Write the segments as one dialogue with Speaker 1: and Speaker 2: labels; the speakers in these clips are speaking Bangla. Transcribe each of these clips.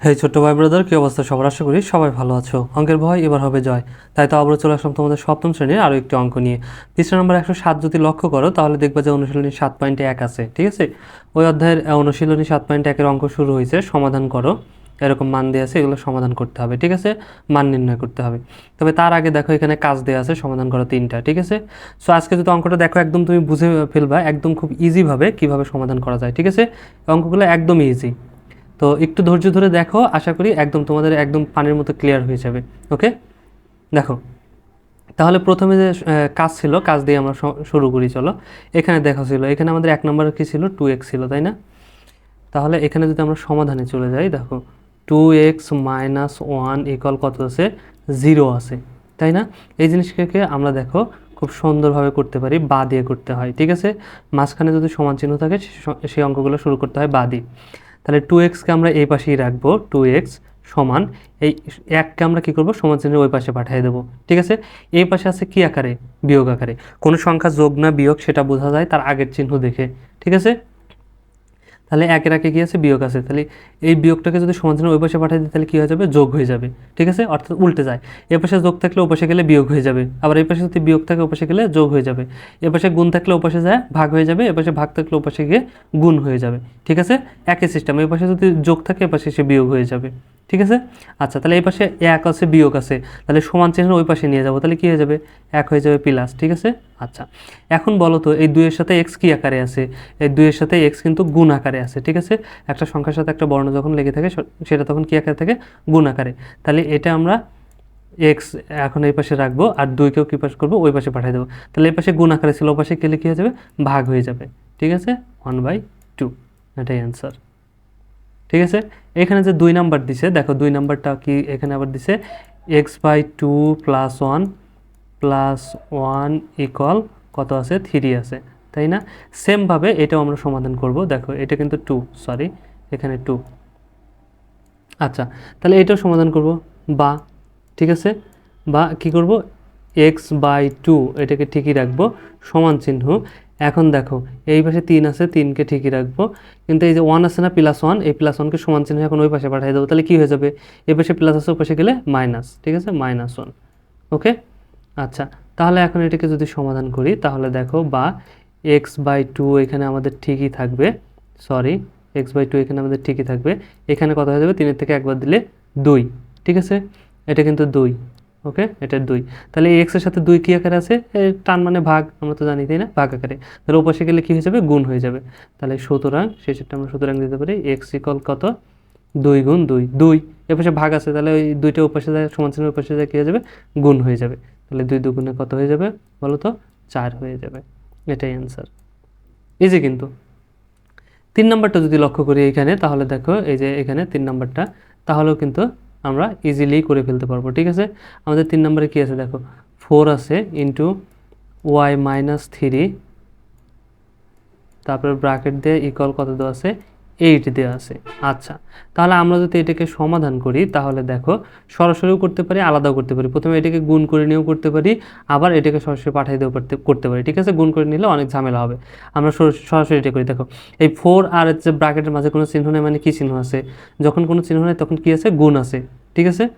Speaker 1: হেই ছোট্ট ভাই ব্রাদার, কি অবস্থা সবার? আশা করি সবাই ভালো আছো। অঙ্কের ভয় এবার হবে জয়। তাই তো আবারও চলে আসলাম তোমাদের সপ্তম শ্রেণির আরও একটি অঙ্ক নিয়ে। পৃষ্ঠা নম্বর একশো সাত যদি লক্ষ্য করো, তাহলে দেখবা যে অনুশীলনী সাত পয়েন্টে এক আছে, ঠিক আছে? ওই অধ্যায়ের অনুশীলনী সাত পয়েন্ট একের অঙ্ক শুরু হয়েছে, সমাধান করো। এরকম মান দেওয়া আছে, এগুলো সমাধান করতে হবে, ঠিক আছে? মান নির্ণয় করতে হবে। তবে তার আগে দেখো এখানে কাজ দেওয়া আছে, সমাধান করো তিনটা, ঠিক আছে? সো আজকে যদি অঙ্কটা দেখো, একদম তুমি বুঝে ফেলবা, একদম খুব ইজিভাবে কীভাবে সমাধান করা যায়, ঠিক আছে? অঙ্কগুলো একদম ইজি তো একটু ধৈর্য ধরে দেখো, আশা করি একদম তোমাদের একদম পানির মতো ক্লিয়ার হয়ে যাবে ওকে দেখো, তাহলে প্রথমে যে কাজ ছিল, কাজ দিয়ে আমরা শুরু করি, চলো। এখানে দেখা ছিল, এখানে আমাদের এক নম্বর কী ছিল? টু এক্স ছিল, তাই না? তাহলে এখানে যদি আমরা সমাধানে চলে যাই, দেখো two x minus one equal কত আছে? জিরো আছে, তাই না? এই জিনিসটাকে আমরা দেখো, খুব সুন্দরভাবে করতে পারি, বা দিয়ে করতে হয়, ঠিক আছে? মাঝখানে যদি সমান চিহ্ন থাকে সেই অঙ্কগুলো শুরু করতে হয়, বা দিয়ে। তাহলে টু এক্সকে আমরা এই পাশেই রাখব টু এক্স সমান এই এককে আমরা কী করব? সমান চিহ্নের ওই পাশে পাঠিয়ে দেবো। ঠিক আছে? এই পাশে আছে কি আকারে? বিয়োগ আকারে। কোনো সংখ্যা যোগ না বিয়োগ সেটা বোঝা যায় তার আগের চিহ্ন দেখে। ঠিক আছে? তাহলে একের আগে কী আছে? বিয়োগ আছে। তাহলে এই বিয়োগটাকে যদি চিহ্ন ওই পাশে পাঠিয়ে দিই, তাহলে কী হয়ে যাবে? যোগ হয়ে যাবে। ঠিক আছে? অর্থাৎ উল্টে যায়। এ পাশে যোগ থাকলে ওপাশে গেলে বিয়োগ হয়ে যাবে। আবার এই পাশে যদি বিয়োগ থাকে, ওপাশে গেলে যোগ হয়ে যাবে। এ পাশে গুণ থাকলে ওপাশে যায়, ভাগ হয়ে যাবে। এ পাশে ভাগ থাকলে ওপাশে গিয়ে গুণ হয়ে যাবে। ঠিক আছে? একই সিস্টেম এ পাশে যদি যোগ থাকে, এ পাশে সে বিয়োগ হয়ে যাবে। ঠিক আছে? আচ্ছা তাহলে এই পাশে এক আছে, বিয়োগ আছে। তাহলে সমান চিহ্ন ওই পাশে নিয়ে যাব। তাহলে কী হয়ে যাবে? এক হয়ে যাবে প্লাস ঠিক আছে? আচ্ছা এখন বলো তো, এই দুইয়ের সাথে এক্স কী আকারে আছে? এই দুইয়ের সাথে এক্স কিন্তু গুণ আকারে আছে, ঠিক আছে? একটা সংখ্যার সাথে একটা বর্ণ যখন লেগে থাকে সেটা তখন কী আকারে থাকে? গুণ আকারে। তাহলে এটা আমরা এক্স এখন এই পাশে রাখব, আর দুইকেও কী পাশে করব? ওই পাশে পাঠিয়ে দেবো। তাহলে এই পাশে গুণ আকারে ছিল ওই পাশে গেলে কী হয়ে যাবে? ভাগ হয়ে যাবে, ঠিক আছে? ওয়ান বাই টু এটাই অ্যান্সার ঠিক আছে? এখানে যে দুই নাম্বার দিছে, দেখো দুই নাম্বারটা কি এখানে আবার দিছে? X by two plus one plus one equal কত আছে? থ্রি আছে, তাই না? সেমভাবে এটাও আমরা সমাধান করব। দেখো, এটা কিন্তু টু সরি এখানে টু আচ্ছা তাহলে এটাও সমাধান করব। বা, ঠিক আছে? বা কি করব? এক্স বাই টু এটাকে ঠিকই রাখব। সমান চিহ্ন। এখন দেখো, এই পাশে তিন আছে, তিনকে ঠিকই রাখব। কিন্তু এই যে ওয়ান আছে না প্লাস ওয়ান এই প্লাস ওয়ানকে সমান চিহ্ন এখন ওই পাশে পাঠিয়ে দেবো, তাহলে কী হয়ে যাবে? এই পাশে প্লাস আছে ওই পাশে গেলে মাইনাস ঠিক আছে? মাইনাস ওয়ান ওকে আচ্ছা তাহলে এখন এটাকে যদি সমাধান করি, তাহলে দেখো বা এক্স বাই টু এখানে আমাদের ঠিকই থাকবে সরি এক্স বাই টু এখানে আমাদের ঠিকই থাকবে। এখানে কত হয়ে যাবে? তিনের থেকে একবার দিলে দুই, ঠিক আছে? এটা কিন্তু দুই ওকে? এটা দুই। তাহলে এই এক্সের সাথে দুই কী আকারে আছে? টান মানে ভাগ, আমরা তো জানি, তাই না? ভাগ আকারে। তাহলে ওপাশে গেলে কী হয়ে যাবে? গুণ হয়ে যাবে। তাহলে সুতরাং শেষেরটা আমরা সুতরাং দিতে পারি এক্স ইকল কত? দুই গুণ দুই। দুই। এ পাশে ভাগ আছে, তাহলে ওই দুইটা ওপাশে যায় সমান চিহ্নের ওপাশে যায় কী হয়ে যাবে? গুণ হয়ে যাবে। তাহলে দুই দুগুণে কত হয়ে যাবে? বলো তো, চার হয়ে যাবে। এটাই অ্যান্সার ইজি কিন্তু, তিন নাম্বারটা যদি লক্ষ্য করি এখানে, তাহলে দেখো, এই যে এখানে তিন নাম্বারটা, তাহলেও কিন্তু আমরা ইজিলি করে ফেলতে পারব, ঠিক আছে? আমাদের তিন নম্বরে কী আছে দেখো? ফোর আছে ইন্টু ওয়াই মাইনাস থ্রি তারপরে ব্রাকেট দিয়ে ইকুয়াল কত দেওয়া আছে? এইট দেওয়া আছে। আচ্ছা তাহলে আমরা যদি এটাকে সমাধান করি, তাহলে দেখো সরাসরিও করতে পারি, আলাদাও করতে পারি। প্রথমে এটাকে গুণ করে নিয়েও করতে পারি, আবার এটাকে সরাসরি পাঠিয়ে দিয়েও করতে পারি, ঠিক আছে? গুণ করে নিলে অনেক ঝামেলা হবে। আমরা সর- সরাসরি এটা করি, দেখো। এই ফোর আর হচ্ছে ব্র্যাকেটের মাঝে কোনো চিহ্ন নেই মানে কী চিহ্ন আছে? যখন কোনো চিহ্ন নেই তখন কী আছে? গুণ আছে, ঠিক আছে?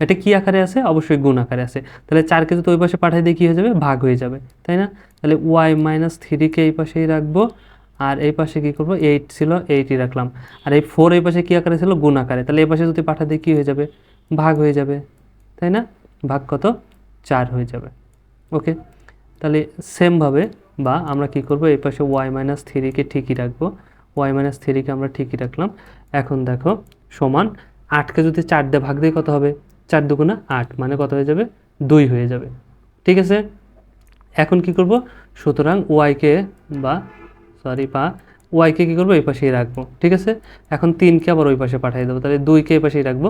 Speaker 1: এটা কি আকারে আছে? অবশ্যই গুণ আকারে আছে। তাহলে চারকে যদি ওই পাশে পাঠিয়ে দিয়ে কী হয়ে যাবে? ভাগ হয়ে যাবে, তাই না? তাহলে ওয়াই মাইনাস থ্রিকে এই পাশেই রাখব। আর এই পাশে কী করব? এইট ছিল এইটই রাখলাম। আর এই ফোর এই পাশে কী আকারে ছিল? গুণ আকারে। তাহলে এই পাশে যদি পাঠা দিয়ে কী হয়ে যাবে? ভাগ হয়ে যাবে। তাই না? ভাগ কত? চার হয়ে যাবে। ওকে তাহলে সেমভাবে বা আমরা কি করব? এই পাশে ওয়াই মাইনাস থ্রিকে ঠিকই রাখব। ওয়াই মাইনাস থ্রিকে আমরা ঠিকই রাখলাম। এখন দেখো, সমান আটকে যদি চার দিয়ে ভাগ দিয়ে কত হবে? চার দুগুণা আট মানে কত হয়ে যাবে? দুই হয়ে যাবে। ঠিক আছে? এখন কি করব? সুতরাং ওয়াইকে বা সরি, পা। ওয়াইকে কী করব? এই পাশেই রাখব, ঠিক আছে? এখন তিনকে আবার ওই পাশে পাঠিয়ে দেবো, তাহলে দুইকে এই পাশেই রাখব।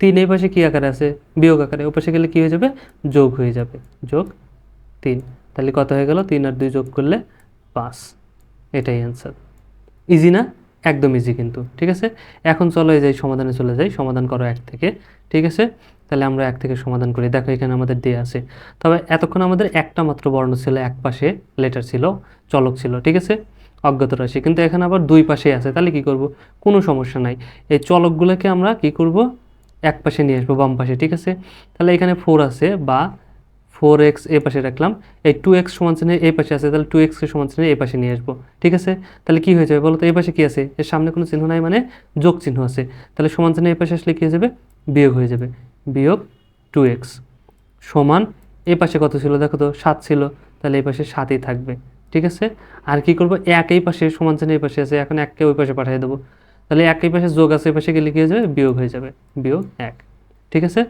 Speaker 1: তিন এই পাশে কী আকারে আছে? বিয়োগ আকারে। ওই পাশে গেলে কী হয়ে যাবে? যোগ হয়ে যাবে। যোগ তিন। তাহলে কত হয়ে গেল? তিন আর দুই যোগ করলে পাঁচ। এটাই অ্যান্সার ইজি না? একদম ইজি কিন্তু, ঠিক আছে? এখন চলো এই যাই সমাধানে চলে যাই। সমাধান করো এক থেকে, ঠিক আছে? তাহলে আমরা এক থেকে সমাধান করি। দেখো এখানে আমাদের দেয়া আছে। তবে এতক্ষণ আমাদের একটা মাত্র বর্ণ ছিল, এক পাশে লেটার ছিল, চলক ছিল, ঠিক আছে? অজ্ঞাত রাশি কিন্তু এখানে আবার দুই পাশেই আছে, তাহলে কি করব? কোনো সমস্যা নাই। এই চলকগুলোকে আমরা কি করব? এক পাশে নিয়ে আসব, বাম পাশে, ঠিক আছে? তাহলে এখানে ফোর আছে বা ফোর এক্স এ পাশে রাখলাম। এই টু এক্স সমান চিহ্নে এই পাশে আছে, তাহলে টু এক্সকে সমান চিহ্নে এই পাশে নিয়ে আসব, ঠিক আছে? তাহলে কি হয়ে যাবে বলো তো? এই পাশে কি আছে? এর সামনে কোনো চিহ্ন নাই মানে যোগ চিহ্ন আছে। তাহলে সমান চিহ্নে এই পাশে আসলে কি হয়ে যাবে? বিয়োগ হয়ে যাবে। বিয়োগ টু এক্স সমান এই পাশে কত ছিল? দেখো তো, সাত ছিল। তাহলে এই পাশে সাতই থাকবে। ঠিক আছে? আর কি করব? এক এই পাশে, সমান চিহ্ন এই পাশে আছে, এখন এককে ওই পাশে পাঠিয়ে দেবো। তাহলে এক এই পাশে যোগ আছে এই পাশে গেলে কি হয়ে যাবে? বিয়োগ হয়ে যাবে। বিয়োগ এক। ঠিক আছে?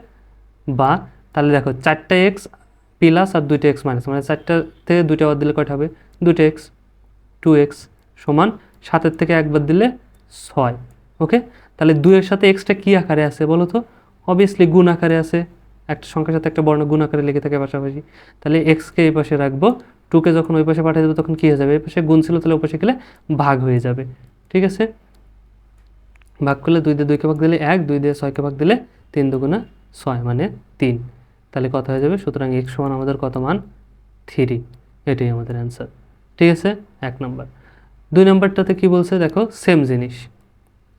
Speaker 1: বা, তাহলে দেখো, চারটা এক্স প্লাস আর দুইটা এক্স মাইনাস মানে চারটা থেকে দুইটা বাদ দিলে কয়টা হবে? দুইটা এক্স টু এক্স সমান সাতের থেকে একবার দিলে ছয়। ওকে? তাহলে দুইয়ের সাথে এক্সটা কী আকারে আছে বলো তো? অবভিয়াসলি গুণ আকারে আছে। একটা সংখ্যার সাথে একটা বর্ণ গুণ আকারে লেগে থাকে পাশাপাশি। তাহলে এক্সকে এই পাশে রাখব টুকে যখন ওই পাশে পাঠিয়ে দেবো তখন কী হয়ে যাবে? এই পাশে গুণ ছিল তাহলে ওই পাশে গেলে ভাগ হয়ে যাবে। ঠিক আছে? ভাগ করলে দুই দিয়ে দুইকে ভাগ দিলে এক, দুই দিয়ে ছয়কে ভাগ দিলে তিন দুগুণা ছয় মানে তিন। তাহলে কত হয়ে যাবে? সুতরাং এক্স সমান আমাদের কত মান? থ্রি এটাই আমাদের অ্যান্সার ঠিক আছে? এক নম্বর। দুই নম্বরটাতে কি বলছে? দেখো সেম জিনিস।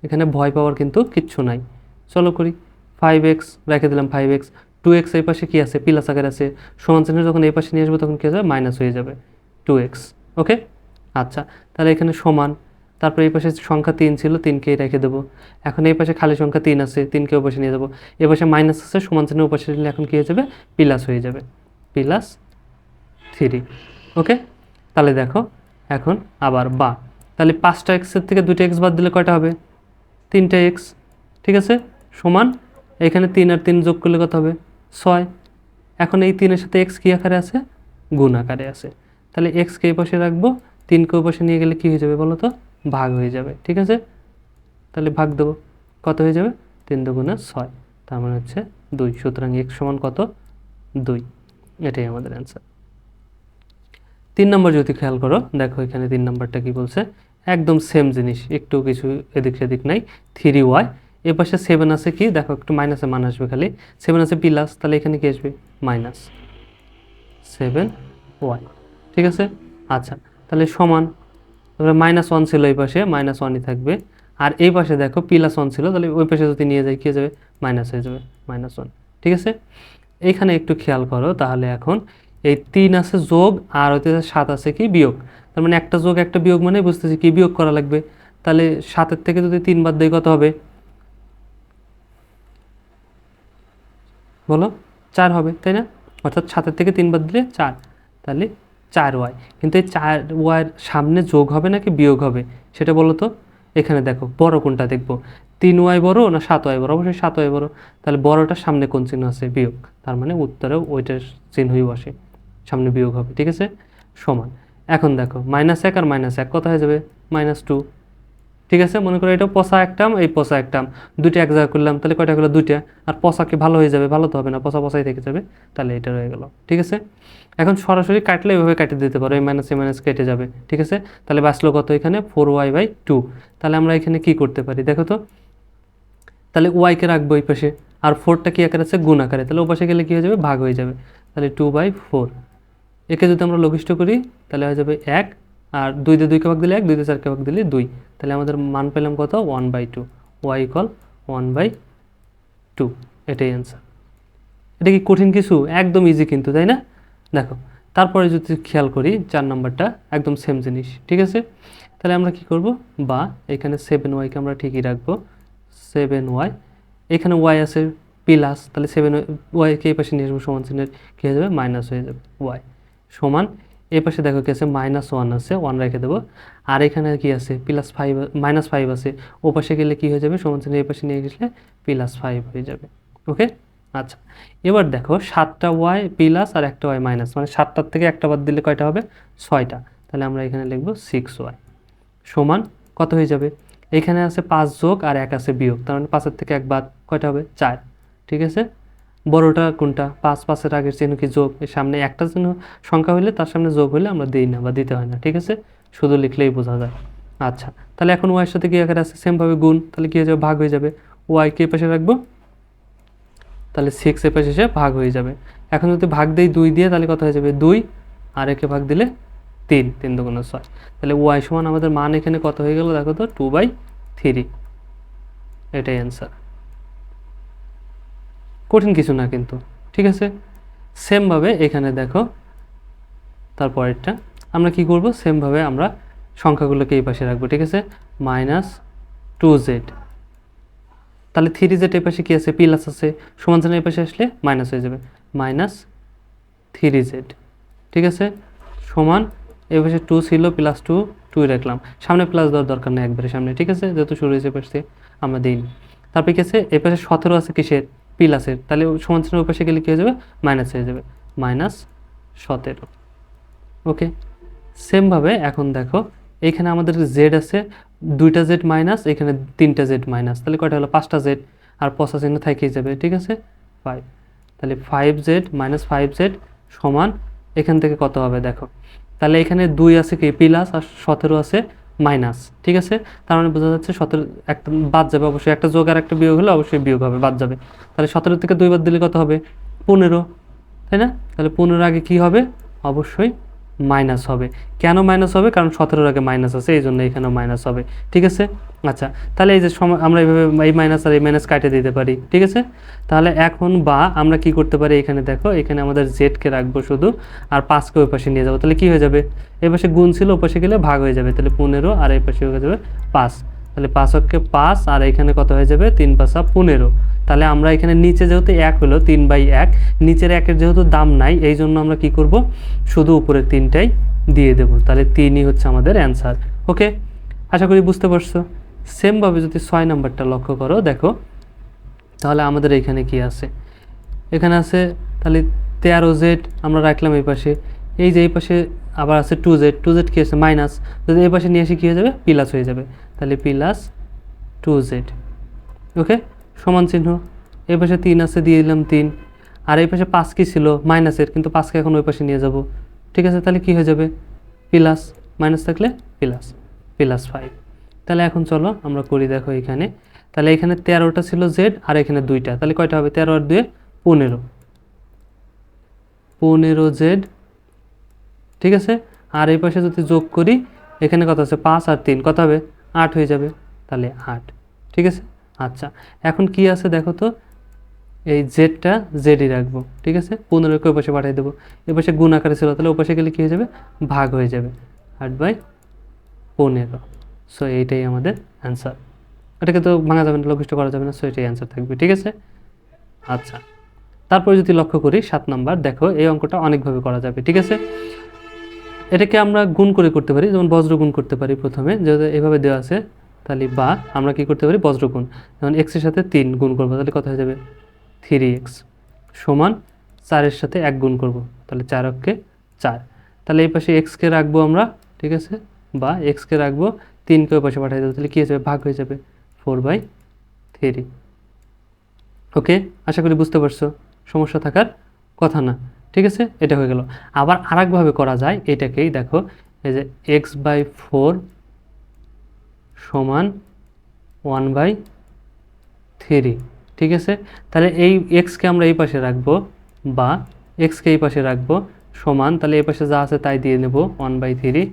Speaker 1: এখানে ভয় পাওয়ার কিন্তু কিচ্ছু নাই। চলো করি। ফাইভ এক্স রেখে দিলাম ফাইভ এক্স টু এক্স এই পাশে কী আছে? প্লাস আকার আছে। সমান চিহ্ন যখন এই পাশে নিয়ে আসব, তখন কী যাবে? মাইনাস হয়ে যাবে। টু এক্স ওকে আচ্ছা তাহলে এখানে সমান। তারপরে এই পাশে সংখ্যা তিন ছিল, তিনকেই রেখে দেবো। এখন এই পাশে খালি সংখ্যা তিন আছে তিনকে ও পাশে নিয়ে যাব। এ পাশে মাইনাস আছে, সমান চিহ্ন ও পাশে নিলে এখন কী হয়ে যাবে? প্লাস হয়ে যাবে। প্লাস থ্রি ওকে তাহলে দেখো, এখন আবার বা। তাহলে পাঁচটা এক্সের থেকে দুটো এক্স বাদ দিলে কয়টা হবে? তিনটে এক্স ঠিক আছে? সমান, এখানে তিন আর তিন যোগ করলে কত হবে? ছয়। এখন এই তিনের সাথে এক্স কী আকারে আছে? গুণ আকারে আছে। তাহলে এক্সকে এই পাশে রাখব তিনকে ওই পাশে নিয়ে গেলে কী হয়ে যাবে বলো তো? ভাগ হয়ে যাবে, ঠিক আছে? তাহলে ভাগ দেবো। কত হয়ে যাবে? তিন দুগুণে ছয়। তার মানে হচ্ছে দুই। সুতরাং এক্স সমান কত? দুই। এটাই আমাদের অ্যান্সার তিন নম্বর যদি খেয়াল করো, দেখো এখানে তিন নম্বরটা কি বলছে? একদম সেম জিনিস, একটু কিছু এদিক সেদিক নাই। থ্রি ওয়াই এ পাশে সেভেন আছে কি? দেখো, একটু মাইনাসে মান আসবে খালি। সেভেন আছে প্লাস তাহলে এখানে কি আসবে? মাইনাস সেভেন ওয়াই ঠিক আছে? আচ্ছা তাহলে সমান মাইনাস ওয়ান ছিল এই পাশে মাইনাস ওয়ানই থাকবে। আর এই পাশে দেখো প্লাস ওয়ান ছিল, তাহলে ওই পাশে যদি নিয়ে যাই, কী যাবে? মাইনাস হয়ে যাবে মাইনাস ওয়ান ঠিক আছে? এখানে একটু খেয়াল করো, তাহলে এখন এই তিন আছে যোগ, আর হইতে সাত আছে কি? বিয়োগ। তার মানে একটা যোগ, একটা বিয়োগ মানে বুঝতেছি কি বিয়োগ করা লাগবে। তাহলে সাতের থেকে যদি তিন বাদ দেয় কত হবে? বলো, চার হবে, তাই না? অর্থাৎ সাতের থেকে তিন বাদ দিলে চার, তাহলে চার ওয়াই। কিন্তু এই চার ওয়াইয়ের সামনে যোগ হবে নাকি বিয়োগ হবে? সেটা বলো তো। এখানে দেখো, বড় কোনটা দেখব? তিন ওয়াই বড় না সাত ওয়াই বড়? অবশ্যই সাত ওয়াই বড়। তাহলে বড়টার সামনে কোন চিহ্ন আছে? বিয়োগ। তার মানে উত্তরেও ওইটার চিহ্নই বসে। সামনে বিয়োগ হবে, ঠিক আছে? সমান। এখন দেখো, মাইনাস এক আর মাইনাস এক, কত হয়ে যাবে? Minus two. ঠিক আছে? মনে করো এটা পচা একটাম এই পচা একটাম দুইটা এক জায়গা করলাম, তাহলে কয়টা হলো দুইটা। আর পচা কি ভালো হয়ে যাবে? ভালো তো হবে না। পচা পচাই থেকে যাবে। তাহলে এটা রয়ে গেল। ঠিক আছে? এখন সরাসরি কাটলে এইভাবে কাটে দিতে পারো। এই মাইনাস এই মাইনাস কেটে যাবে। ঠিক আছে? তাহলে বাঁচলো কত এখানে? ফোর ওয়াই বাই টু তাহলে আমরা এখানে কি করতে পারি? দেখো তো। তাহলে ওয়াইকে রাখব এই পাশে। আর ফোরটা কি আকারে আছে? গুণ আকারে। তাহলে ও পাশে গেলে কী হয়ে যাবে? ভাগ হয়ে যাবে। তাহলে টু বাই ফোর একে যদি আমরা লঘিষ্ঠ করি, তাহলে হয়ে যাবে এক। আর দুই দিয়ে দুইকে ভাগ দিলে এক, দুই দিয়ে চারকে ভাগ দিলে দুই। তাহলে আমাদের মান পেলাম কত? One by two y equal one by two এটাই অ্যান্সার এটা কি কঠিন কিছু? একদম ইজি কিন্তু, তাই না? দেখো, তারপরে যদি খেয়াল করি, চার নাম্বারটা একদম সেম জিনিস, ঠিক আছে? তাহলে আমরা কি করব? বা এখানে সেভেন ওয়াইকে আমরা ঠিকই রাখব। সেভেন ওয়াই এখানে ওয়াই আছে প্লাস তাহলে সেভেন ওয়াইকে এই পাশে নিয়ে আসব, সমান চিহ্নের, কী হয়ে যাবে? মাইনাস হয়ে যাবে ওয়াই সমান এই পাশে দেখো কি আছে মাইনাস ওয়ান আছে ওয়ান রেখে দেবো। আর এখানে কি আছে প্লাস ফাইভ মাইনাস ফাইভ আছে। ও পাশে গেলে কি হয়ে যাবে, সমান চিহ্ন এই পাশে নিয়ে গেলে প্লাস ফাইভ হয়ে যাবে। ওকে আচ্ছা এবার দেখো সাতটা ওয়াই প্লাস আর একটা ওয়াই মাইনাস মানে সাতটার থেকে একটা বাদ দিলে কয়টা হবে? ছয়টা। তাহলে আমরা এখানে লিখব সিক্স ওয়াই সমান কত হয়ে যাবে? এখানে আছে পাঁচ যোগ আর এক আছে বিয়োগ, তার মানে পাঁচের থেকে এক বাদ কয়টা হবে? চার। ঠিক আছে? বড়টা কোনটা? পাঁচ পাঁচের আগের চিহ্ন কি যোগ। এর সামনে একটা চিহ্ন সংখ্যা হলে তার সামনে যোগ হলে আমরা দিই না বা দিতে হয় না, ঠিক আছে? শুধু লিখলেই বোঝা যায়। আচ্ছা তাহলে এখন ওয়াইয়ের সাথে কি আকারে আছে? সেমভাবে গুণ, তাহলে কি হয়ে যাবে? ভাগ হয়ে যাবে। ওয়াই কে পাশে রাখব? তাহলে সিক্স এ পাশে এসে ভাগ হয়ে যাবে। এখন যদি ভাগ দেই দুই দিয়ে, তাহলে কত হয়ে যাবে? দুই। আর একে ভাগ দিলে তিন তিন দুগুণ ছয়। তাহলে ওয়াই সমান আমাদের মান এখানে কত হয়ে গেল? দেখো তো টু বাই থ্রি এটাই অ্যান্সার কঠিন কিছু না কিন্তু, ঠিক আছে? সেমভাবে এখানে দেখো, তারপরেরটা, আমরা কি করব? সেমভাবে আমরা সংখ্যাগুলোকে এই পাশে রাখব, ঠিক আছে? মাইনাস টু জেড তাহলে থ্রি জেড এই পাশে কী আছে? প্লাস আছে। সমান এই পাশে আসলে মাইনাস হয়ে যাবে। মাইনাস থ্রি জেড ঠিক আছে? সমান এই পাশে টু ছিল, প্লাস টু, টুই রাখলাম। সামনে প্লাস দেওয়ার দরকার নেই একবারে সামনে, ঠিক আছে? যেহেতু শুরু হয়েছে পাশ আমরা দিই তারপরে কি আছে? এই পাশে সতেরো আছে কিসের? প্লাসের তাহলে সমান চিহ্ন ওই পাশে গেলে কী হয়ে যাবে? মাইনাস হয়ে যাবে। মাইনাস সতেরো। ওকে সেমভাবে এখন দেখো এইখানে আমাদের জেড আছে, দুইটা জেড মাইনাস এখানে তিনটা জেড মাইনাস তাহলে কয়টা হলো? পাঁচটা জেড আর পঁচা চিহ্ন থেকেই যাবে, ঠিক আছে? ফাইভ তাহলে five z minus five z সমান, এখান থেকে কত হবে দেখো? তাহলে এখানে দুই আছে কি? প্লাস, আর সতেরো আছে মাইনাস, ঠিক আছে? তার মানে বোঝা যাচ্ছে সতেরো, একটা বাদ যাবে অবশ্যই। একটা যোগ আর একটা বিয়োগ হলে অবশ্যই বিয়োগ হবে, বাদ যাবে। তাহলে সতেরো থেকে দুই বাদ দিলে কত হবে? পনেরো, তাই না? তাহলে পনেরো আগে কি হবে? অবশ্যই মাইনাস হবে। কেন মাইনাস হবে? কারণ সতেরোর আগে মাইনাস আছে, এই জন্য এখানেও মাইনাস হবে। ঠিক আছে? আচ্ছা তাহলে এই যে আমরা এইভাবে এই মাইনাস আর এই মাইনাস কাটে দিতে পারি। ঠিক আছে? তাহলে এখন বা আমরা কি করতে পারি? এখানে দেখো, এখানে আমাদের জেডকে রাখব শুধু, আর পাঁচকে ওই পাশে নিয়ে যাব। তাহলে কি হয়ে যাবে? এ পাশে গুণ ছিল ওই পাশে গেলে ভাগ হয়ে যাবে। তাহলে পনেরো, আর এই পাশে হয়ে যাবে পাঁচ। তাহলে পাঁচ অক্ষে পাঁচ, আর এখানে কত হয়ে যাবে? তিন পাঁচা পনেরো। তাহলে আমরা এখানে নিচে যেহেতু এক হলো, তিন বাই এক, নিচের একের যেহেতু দাম নাই, এই জন্য আমরা কি করব? শুধু উপরের তিনটাই দিয়ে দেব। তাহলে তিনই হচ্ছে আমাদের অ্যান্সার ওকে আশা করি বুঝতে পারছ? সেমভাবে যদি ছয় নাম্বারটা লক্ষ্য করো, দেখো। তাহলে আমাদের এখানে কি আছে? এখানে আছে, তাহলে তেরো জেড আমরা রাখলাম এই পাশে। এই যে এই পাশে আবার আছে টু জেড টু জেড কী আছে মাইনাস যদি এই পাশে নিয়ে এসে কী হয়ে যাবে? প্লাস হয়ে যাবে। তাহলে প্লাস টু জেড ওকে? সমান চিহ্ন। এই পাশে তিন আছে, দিয়ে দিলাম তিন। আর এই পাশে পাঁচ কি ছিল? মাইনাসের কিন্তু পাঁচকে এখন ওই পাশে নিয়ে যাব। ঠিক আছে? তাহলে কি হয়ে যাবে? প্লাস মাইনাস থাকলে প্লাস প্লাস ফাইভ তাহলে এখন চলো, আমরা করি দেখো এখানে। তাহলে এখানে তেরোটা ছিল জেড আর এখানে দুইটা। তাহলে কয়টা হবে? তেরো আর দুয়ে পনেরো। পনেরো জেড ঠিক আছে? আর এই পাশে যদি যোগ করি, এখানে কত আছে? পাঁচ আর তিন। কত হবে? আট হয়ে যাবে। তাহলে আট। ঠিক আছে? আচ্ছা। এখন কি আছে দেখো তো? এই জেডটা জেডই রাখব। ঠিক আছে? পনেরোকে পাশে পাঠিয়ে দেবো। এ পাশে গুণ আকারে ছিল। তাহলে ও পাশে গেলে কী হয়ে যাবে? ভাগ হয়ে যাবে। আট বাই পনেরো। সো এইটাই আমাদের অ্যান্সার এটাকে তো ভাঙা যাবে না, লঘিষ্ঠ করা যাবে না। সো এটাই অ্যান্সার থাকবে। ঠিক আছে? আচ্ছা। তারপরে যদি লক্ষ্য করি, সাত নাম্বার, দেখো এই অঙ্কটা অনেকভাবে করা যাবে। ঠিক আছে? এটাকে আমরা গুণ করে করতে পারি, যেমন বজ্র গুণ করতে পারি প্রথমে, যেহেতু এভাবে দেওয়া আছে, তাহলে বা আমরা কি করতে পারি? বজ্র গুণ। যেমন এক্সের সাথে তিন গুণ করব, তাহলে কত হয়ে যাবে? থ্রি এক্স সমান চারের সাথে এক গুণ করব, তাহলে চার অক্ষে চার। তাহলে এই পাশে এক্সকে রাখব আমরা, ঠিক আছে? বা এক্সকে রাখব তিনকে ওই পাশে পাঠিয়ে দেবো, তাহলে কী হয়ে ভাগ হয়ে যাবে ফোর বাই থ্রি ওকে আশা করি বুঝতে পারছ। সমস্যা থাকার কথা না। ঠিক আছে? এটা হয়ে গেল। আবার আরেকভাবে করা যায়, এটাকেই দেখো, এই যে এক্স বাই ফোর সমান ওয়ান বাই থ্রি ঠিক আছে? তাহলে এই এক্সকে আমরা এই পাশে রাখব বা এক্সকে এই পাশে রাখব সমান, তাহলে এই পাশে যা আছে তাই দিয়ে নেব ওয়ান বাই থ্রি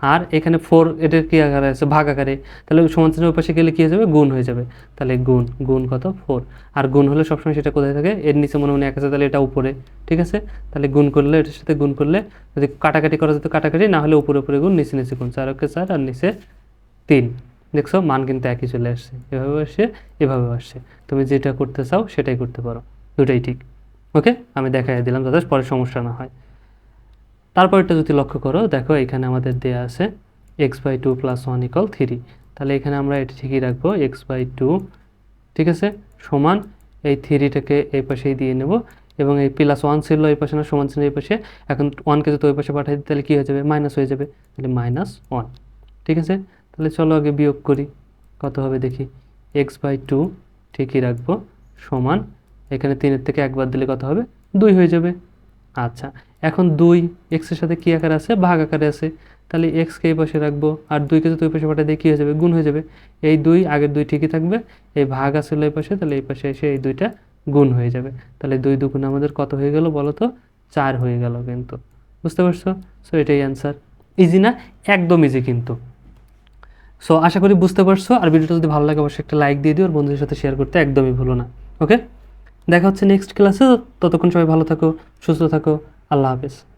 Speaker 1: আর এখানে ফোর এটার কী আকারে আছে? ভাগ আকারে। তাহলে সমান চিহ্নের পাশে গেলে কী হয়ে যাবে? গুণ হয়ে যাবে। তাহলে গুণ গুণ কত? ফোর আর গুণ হলে সবসময় সেটা কোথায় থাকে? এর নিচে মনে মনে এক আছে, তাহলে এটা উপরে। ঠিক আছে? তাহলে গুণ করলে, এটার সাথে গুণ করলে, যদি কাটাকাটি করা যেত কাটাকাটি, না হলে উপরে উপরে গুণ, নিচে নিচে গুণ। চার ওকে চার আর নিচে তিন। দেখছ? মান কিন্তু একই চলে আসছে। এভাবে আসছে এভাবে আসছে। তুমি যেটা করতে চাও, সেটাই করতে পারো। দুটাই ঠিক। ওকে আমি দেখাই দিলাম, যাতে পরে সমস্যা না হয়। তারপরটা যদি লক্ষ্য করো, দেখো এখানে আমাদের দেয়া আছে x by two plus one equal three তাহলে এখানে আমরা এটা ঠিকই রাখব এক্স বাই টু ঠিক আছে? সমান এই থ্রিটাকে এই পাশেই দিয়ে নেব এবং এই প্লাস ওয়ান ছিল এই পাশে না, সমান ছিল এই পাশে। এখন ওয়ানকে যদি ওই পাশে পাঠাই দিই, তাহলে কী হয়ে যাবে? মাইনাস হয়ে যাবে। তাহলে মাইনাস ওয়ান ঠিক আছে? তাহলে চলো আগে বিয়োগ করি। কত হবে দেখি? এক্স বাই টু ঠিকই রাখব, সমান। এখানে তিনের থেকে একবার দিলে কত হবে? দুই হয়ে যাবে। আচ্ছা এখন দুই এক্সের সাথে কী আকারে আছে? ভাগ আকারে আছে। তাহলে এক্সকে এই পাশে রাখব আর দুইকে যদি ওই পাশে পাঠিয়ে দিয়ে কী হয়ে যাবে? গুণ হয়ে যাবে। এই দুই আগের দুই ঠিকই থাকবে। এই ভাগ আসলে এই পাশে, তাহলে এই পাশে এসে এই দুইটা গুণ হয়ে যাবে। তাহলে দুই দুগুণ আমাদের কত হয়ে গেল বলো তো? চার হয়ে গেল কিন্তু। বুঝতে পারছ? সো এটাই অ্যান্সার ইজি না? একদম ইজি কিন্তু। সো আশা করি বুঝতে পারছ। আর ভিডিওটা যদি ভালো লাগে, অবশ্যই একটা লাইক দিয়ে দিও। আর বন্ধুদের সাথে শেয়ার করতে একদমই ভুলো না। ওকে দেখা হচ্ছে নেক্সট ক্লাসে ততক্ষণ সবাই ভালো থাকো, সুস্থ থাকো। আল্লাহ হাফেজ।